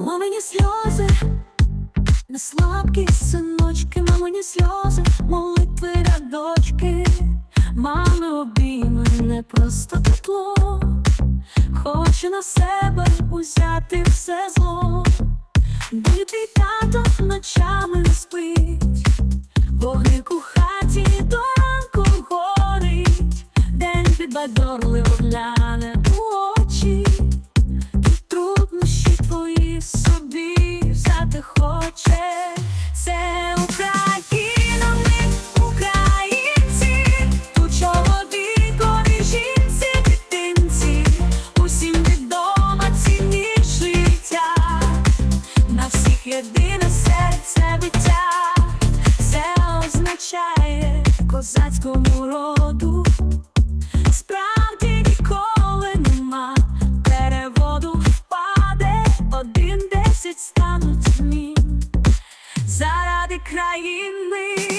Мамині сльози, не слабкі синочки, мамині сльози, молитви рядочки, мами обійми не просто тепло, хоче на себе узяти все зло. Битий тато ночами не спить, вогник у хаті до ранку горить, день підбадорливо гляне єдине серце биття, це означає козацькому роду. Справді ніколи нема переводу впаде, один десять стануть змін заради країни.